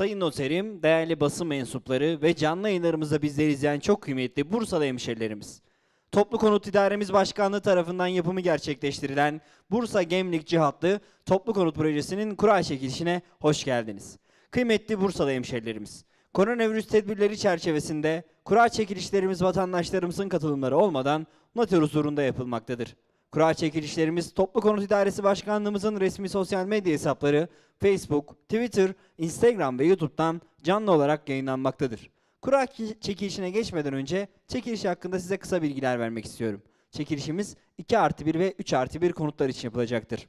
Sayın Noterim, değerli basın mensupları ve canlı yayınlarımızda bizleri izleyen çok kıymetli Bursalı hemşerilerimiz. Toplu Konut İdaremiz Başkanlığı tarafından yapımı gerçekleştirilen Bursa Gemlik Cihatlı Toplu Konut Projesi'nin kura çekilişine hoş geldiniz. Kıymetli Bursalı hemşerilerimiz, koronavirüs tedbirleri çerçevesinde kura çekilişlerimiz vatandaşlarımızın katılımları olmadan noter huzurunda yapılmaktadır. Kura çekilişlerimiz Toplu Konut İdaresi Başkanlığımızın resmi sosyal medya hesapları Facebook, Twitter, Instagram ve YouTube'dan canlı olarak yayınlanmaktadır. Kura ki- çekilişine geçmeden önce çekiliş hakkında size kısa bilgiler vermek istiyorum. Çekilişimiz 2 artı 1 ve 3 artı 1 konutlar için yapılacaktır.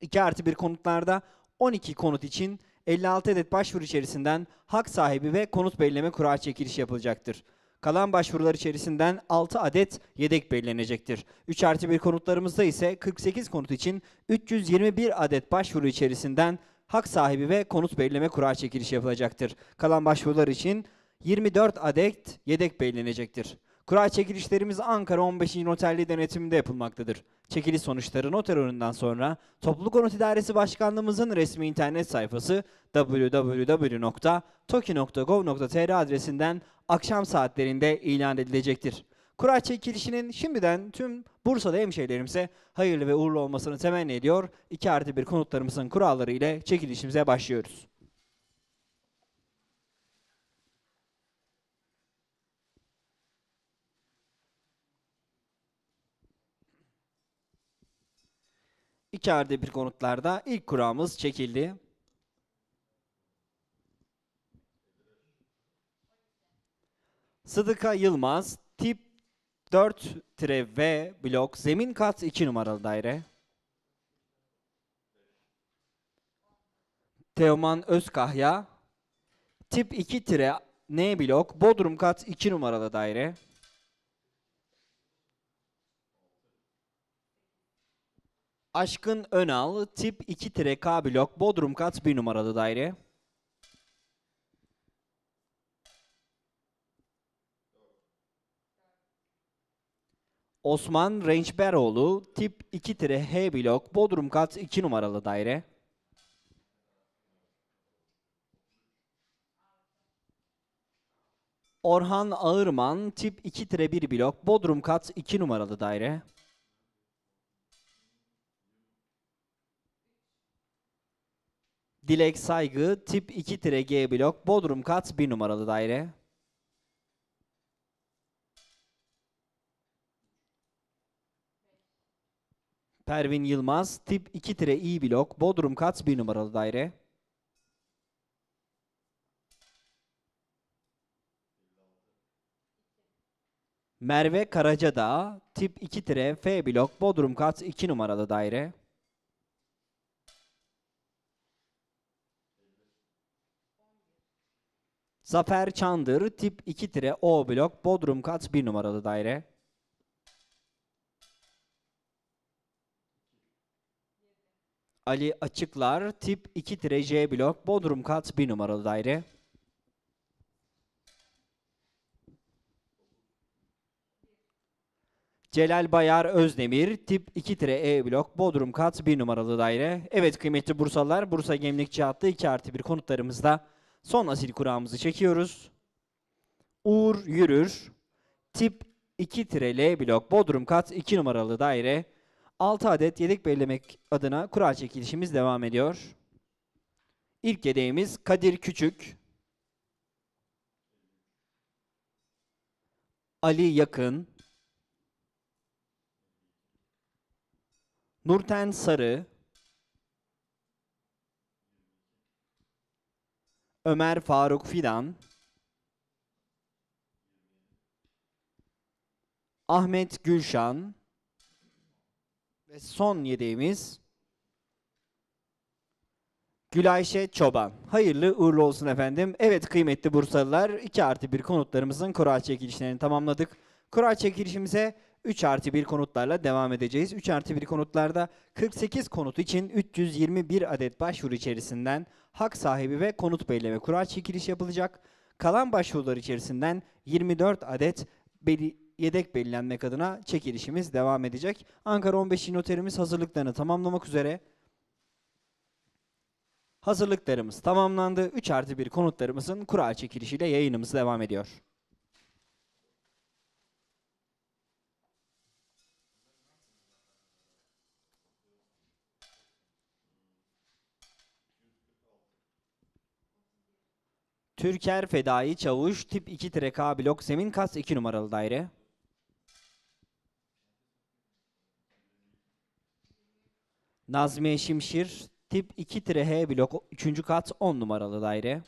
2 artı 1 konutlarda 12 konut için 56 adet başvuru içerisinden hak sahibi ve konut belirleme kura çekilişi yapılacaktır. Kalan başvurular içerisinden 6 adet yedek belirlenecektir. 3 artı 1 konutlarımızda ise 48 konut için 321 adet başvuru içerisinden hak sahibi ve konut belirleme kura çekilişi yapılacaktır. Kalan başvurular için 24 adet yedek belirlenecektir. Kura çekilişlerimiz Ankara 15. Noterliği denetiminde yapılmaktadır. Çekiliş sonuçları noter önünden sonra Toplu Konut İdaresi Başkanlığımızın resmi internet sayfası www.toki.gov.tr adresinden akşam saatlerinde ilan edilecektir. Kura çekilişinin şimdiden tüm Bursa'da hemşehrilerimize hayırlı ve uğurlu olmasını temenni ediyor. 2 artı 1 konutlarımızın kuralları ile çekilişimize başlıyoruz. İki artı bir konutlarda ilk kuramız çekildi. Sıdıka Yılmaz, tip 4-V blok, zemin kat 2 numaralı daire. Teoman Özkahya, tip 2-N blok, Bodrum kat 2 numaralı daire. Aşkın Önal, tip 2-K blok, Bodrum kat 1 numaralı daire. Osman Rençberoğlu tip 2-H blok Bodrum kat 2 numaralı daire. Orhan Ağırman tip 2-1 blok Bodrum kat 2 numaralı daire. Dilek Saygı tip 2-G blok Bodrum kat 1 numaralı daire. Pervin Yılmaz tip 2-İ blok Bodrum kat 1 numaralı daire. Merve Karacadağ tip 2-F blok Bodrum kat 2 numaralı daire. Zafer Çandır tip 2-O blok Bodrum kat 1 numaralı daire. Ali Açıklar tip 2-J blok Bodrum kat 1 numaralı daire. Celal Bayar Özdemir tip 2-E blok Bodrum kat 1 numaralı daire. Evet kıymetli Bursalılar Bursa Gemlikçi adlı 2 artı 1 konutlarımızda son asil kurağımızı çekiyoruz. Uğur Yürür tip 2-L blok Bodrum kat 2 numaralı daire. 6 adet yedek belirlemek adına kura çekilişimiz devam ediyor. İlk yedeğimiz Kadir Küçük. Ali Yakın. Nurten Sarı. Ömer Faruk Fidan. Ahmet Gülşan. Ve son yedeğimiz Gülayşe Çoban. Hayırlı uğurlu olsun efendim. Evet kıymetli Bursalılar 2 artı 1 konutlarımızın kura çekilişlerini tamamladık. Kura çekilişimize 3 artı 1 konutlarla devam edeceğiz. 3 artı 1 konutlarda 48 konut için 321 adet başvuru içerisinden hak sahibi ve konut belirleme kura çekiliş yapılacak. Kalan başvurular içerisinden 24 adet beli yedek belirlenmek adına çekilişimiz devam edecek. Ankara 15 noterimiz hazırlıklarını tamamlamak üzere. Hazırlıklarımız tamamlandı. 3 artı 1 konutlarımızın kura çekilişiyle yayınımız devam ediyor. Türker Fedai Çavuş tip 2-K blok zemin kas 2 numaralı daire. Nazmiye Şimşir tip 2-H blok 3. kat 10 numaralı daire.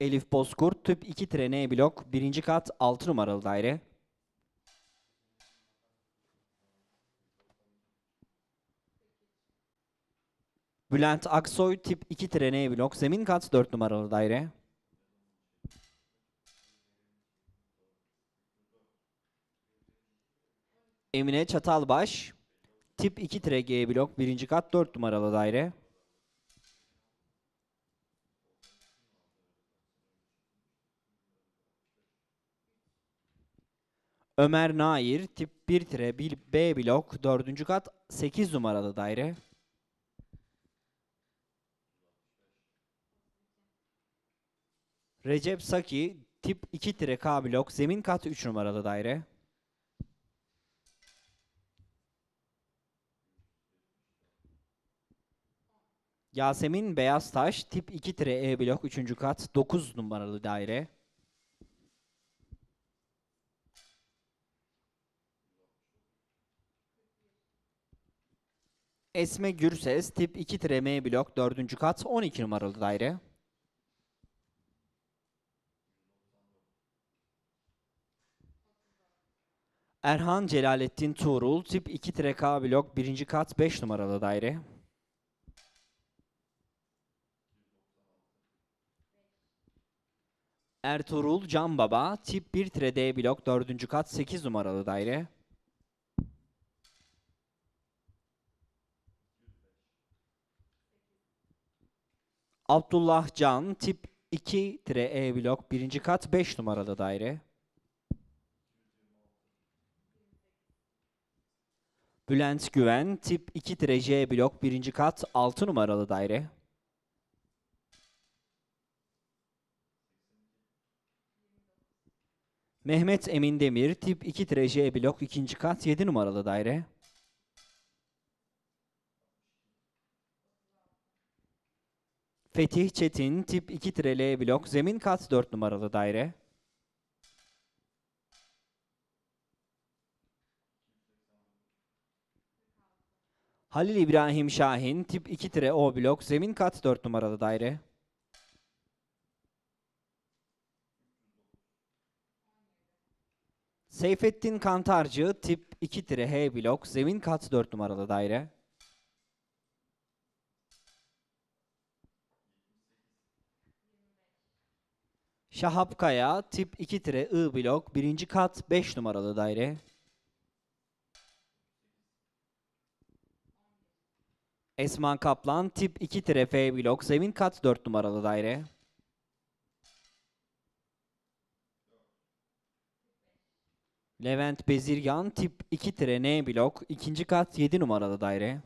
Elif Bozkurt tip 2-N blok 1. kat 6 numaralı daire. Bülent Aksoy tip 2-N blok zemin kat 4 numaralı daire. Emine Çatalbaş tip 2-G blok 1. kat 4 numaralı daire. Ömer Nair tip 1-B blok 4. kat 8 numaralı daire. Recep Saki tip 2-K blok zemin kat 3 numaralı daire. Yasemin Beyaztaş tip 2-E blok 3. kat 9 numaralı daire. Esme Gürses tip 2-M blok 4. kat 12 numaralı daire. Erhan Celalettin Tuğrul tip 2-K blok 1. kat 5 numaralı daire. Ertuğrul Can Baba tip 1-D blok 4. kat 8 numaralı daire. Abdullah Can tip 2-E blok 1. kat 5 numaralı daire. Bülent Güven tip 2-J blok 1. kat 6 numaralı daire. Mehmet Emin Demir tip 2-J blok 2. kat 7 numaralı daire. Fetih Çetin tip 2-L blok zemin kat 4 numaralı daire. Halil İbrahim Şahin tip 2-O blok zemin kat 4 numaralı daire. Seyfettin Kantarcı tip 2-H blok zemin kat 4 numaralı daire. Şahap Kaya tip 2-I blok 1. kat 5 numaralı daire. Esman Kaplan tip 2-F blok zemin kat 4 numaralı daire. Levent Bezirgan tip 2-N blok 2. kat 7 numaralı daire.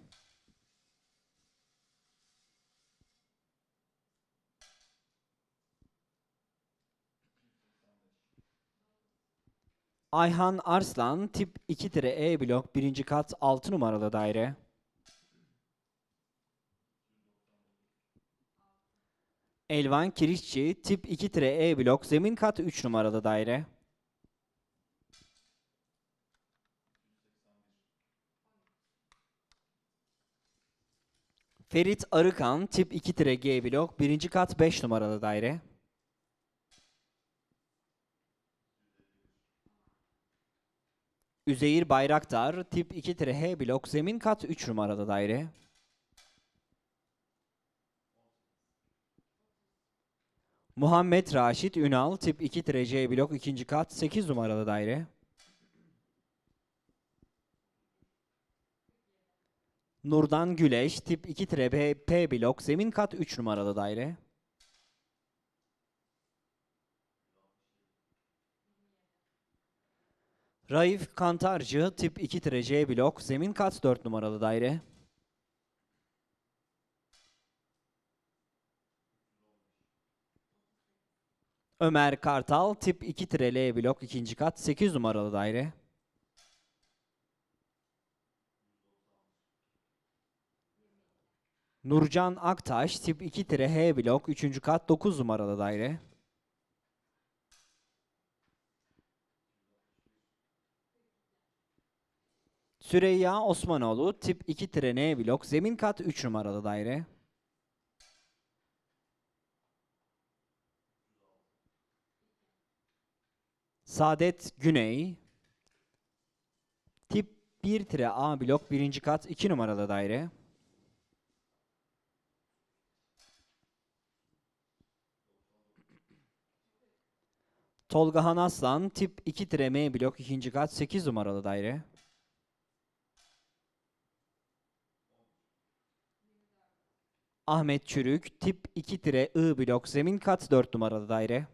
Ayhan Arslan tip 2-E blok 1. kat 6 numaralı daire. Elvan Kirişçi tip 2-E blok zemin kat 3 numaralı daire. Ferit Arıkan tip 2-G blok 1. kat 5 numaralı daire. Üzeyir Bayraktar tip 2-H blok zemin kat 3 numaralı daire. Muhammed Raşit Ünal tip 2-C blok 2. kat 8 numaralı daire. Nurdan Güleş tip 2-P blok zemin kat 3 numaralı daire. Raif Kantarcı tip 2-C blok zemin kat 4 numaralı daire. Ömer Kartal tip 2-L blok 2. kat 8 numaralı daire. Nurcan Aktaş tip 2-H blok 3. kat 9 numaralı daire. Süreyya Osmanoğlu tip 2-N blok zemin kat 3 numaralı daire. Saadet Güney tip 1-A blok 1. kat 2 numaralı daire. Tolga Han Aslan tip 2-M blok 2. kat 8 numaralı daire. Ahmet Çürük tip 2-I blok zemin kat 4 numaralı daire.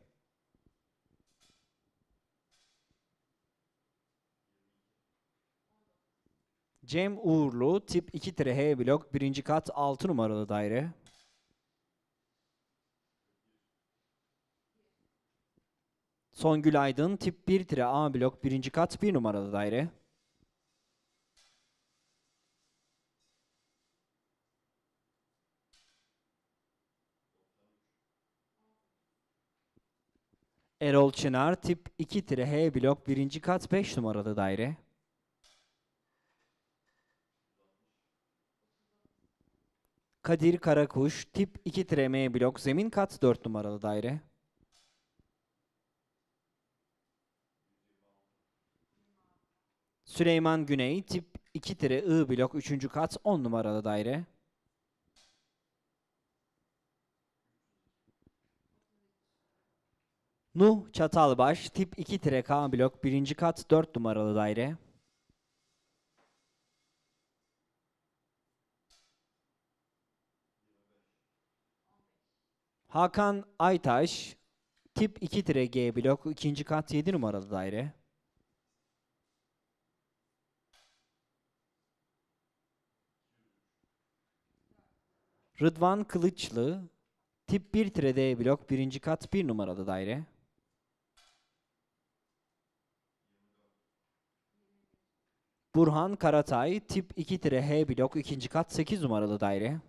Cem Uğurlu tip 2-H blok 1. kat 6 numaralı daire. Songül Aydın tip 1-A blok 1. kat 1 numaralı daire. Erol Çınar tip 2-H blok 1. kat 5 numaralı daire. Kadir Karakuş tip 2-M blok zemin kat 4 numaralı daire. Süleyman Güney tip 2-I blok 3. kat 10 numaralı daire. Nuh Çatalbaş tip 2-K blok 1. kat 4 numaralı daire. Hakan Aytaş, tip 2-G blok, ikinci kat 7 numaralı daire. Rıdvan Kılıçlı, tip 1-D blok, birinci kat 1 numaralı daire. Burhan Karatay, tip 2-H blok, ikinci kat 8 numaralı daire.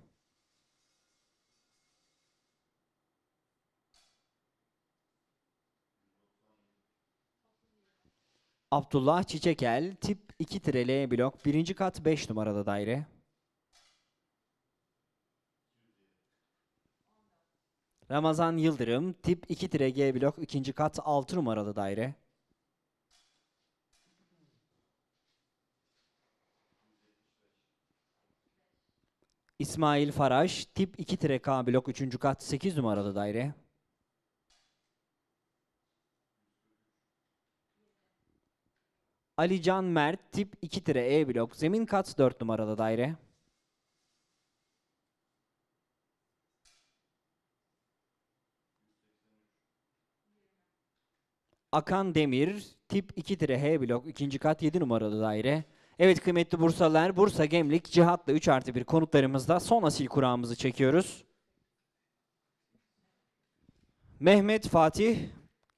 Abdullah Çiçekel, tip 2-L blok, birinci kat 5 numaralı daire. Ramazan Yıldırım, tip 2-G blok, ikinci kat 6 numaralı daire. İsmail Faraş, tip 2-K blok, üçüncü kat 8 numaralı daire. Ali Can Mert, tip 2-E blok, zemin kat 4 numaralı daire. Akan Demir, tip 2-H blok, ikinci kat 7 numaralı daire. Evet kıymetli Bursalılar, Bursa Gemlik, Cihat'la 3 artı 1 konutlarımızda son asil kurağımızı çekiyoruz. Mehmet Fatih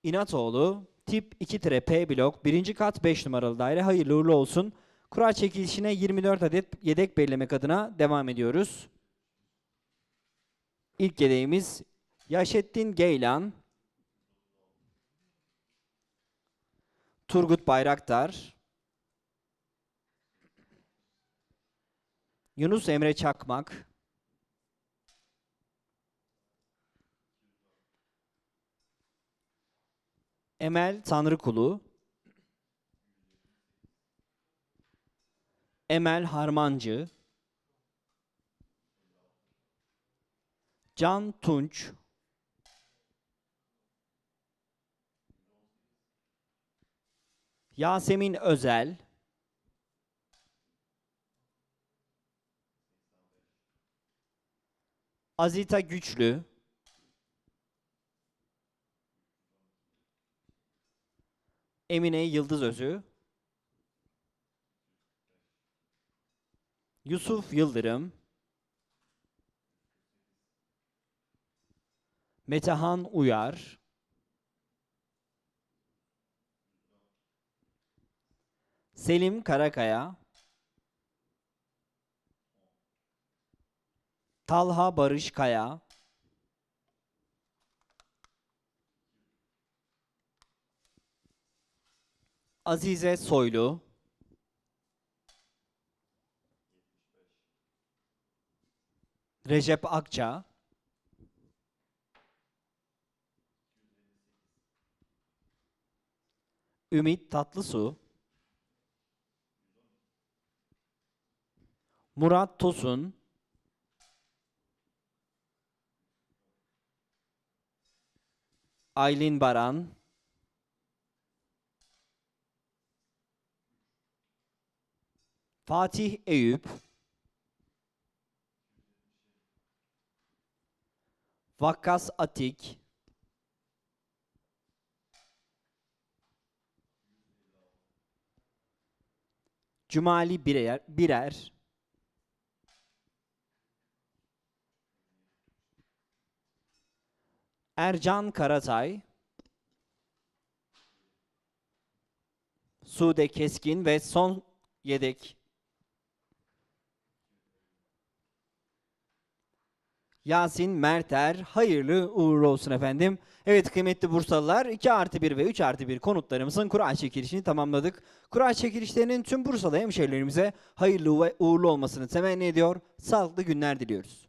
İnatoğlu, tip 2-P blok, birinci kat 5 numaralı daire. Hayırlı uğurlu olsun. Kura çekilişine 24 adet yedek belirlemek adına devam ediyoruz. İlk yedeğimiz Yaşettin Geylan, Turgut Bayraktar, Yunus Emre Çakmak, Emel Tanrıkulu, Emel Harmancı, Can Tunç, Yasemin Özel, Azita Güçlü, Emine Yıldız Özü, Yusuf Yıldırım, Metehan Uyar, Selim Karakaya, Talha Barış Kaya, Azize Soylu, Recep Akça, Ümit Tatlısu, Murat Tosun, Aylin Baran, Fatih Eyüp, Vakkas Atik, Cumali Birer, Birer, Ercan Karatay, Sude Keskin ve son yedek Yasin Merter hayırlı uğurlu olsun efendim. Evet kıymetli Bursalılar 2 artı 1 ve 3 artı 1 konutlarımızın kura çekilişini tamamladık. Kura çekilişlerinin tüm Bursalı hemşehrilerimize hayırlı ve uğurlu olmasını temenni ediyor. Sağlıklı günler diliyoruz.